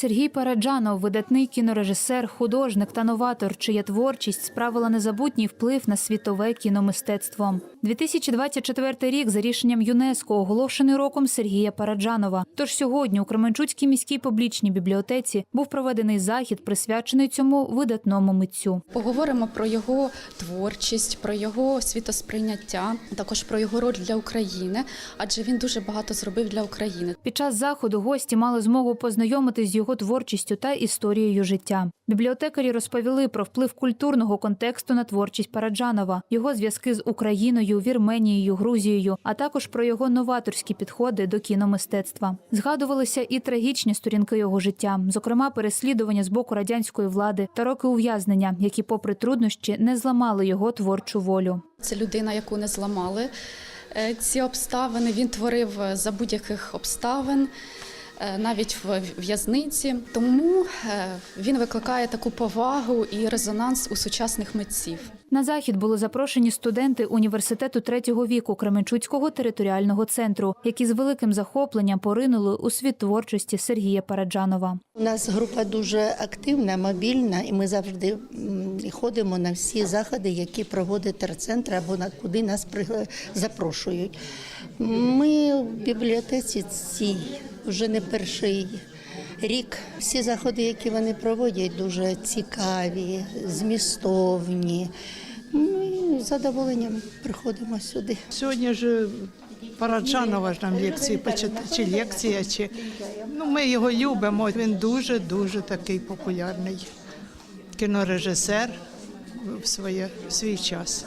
Сергій Параджанов, видатний кінорежисер, художник та новатор, чия творчість справила незабутній вплив на світове кіномистецтво. 2024 рік за рішенням ЮНЕСКО оголошений роком Сергія Параджанова. Тож сьогодні у Кременчуцькій міській публічній бібліотеці був проведений захід, присвячений цьому видатному митцю. Поговоримо про його творчість, про його світосприйняття, також про його роль для України, адже він дуже багато зробив для України. Під час заходу гості мали змогу познайомитись з його творчістю та історією життя. Бібліотекарі розповіли про вплив культурного контексту на творчість Параджанова, його зв'язки з Україною, Вірменією, Грузією, а також про його новаторські підходи до кіномистецтва. Згадувалися і трагічні сторінки його життя, зокрема переслідування з боку радянської влади та роки ув'язнення, які, попри труднощі, не зламали його творчу волю. Це людина, яку не зламали е, ці обставини. Він творив е, за будь-яких обставин. Е, Навіть в в'язниці, тому е, він викликає таку повагу і резонанс у сучасних митців. На захід були запрошені студенти університету третього віку Кременчуцького територіального центру, які з великим захопленням поринули у світ творчості Сергія Параджанова. У нас група дуже активна, мобільна, і ми завжди ходимо на всі заходи, які проводить терцентр або на куди нас запрошують. Ми в бібліотеці цій вже не перший рік. Всі заходи, які вони проводять, дуже цікаві, змістовні. Ми з задоволенням приходимо сюди. Сьогодні ж Параджанова ж нам лекції почитати, чи лекція, чи ну ми його любимо. Він дуже дуже такий популярний кінорежисер в своє в свій час.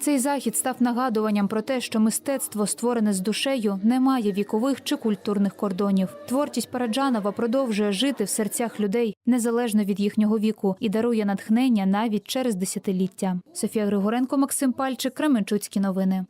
Цей захід став нагадуванням про те, що мистецтво, створене з душею, не має вікових чи культурних кордонів. Творчість Параджанова продовжує жити в серцях людей незалежно від їхнього віку і дарує натхнення навіть через десятиліття. Софія Григоренко, Максим Пальчик, Кременчуцькі новини.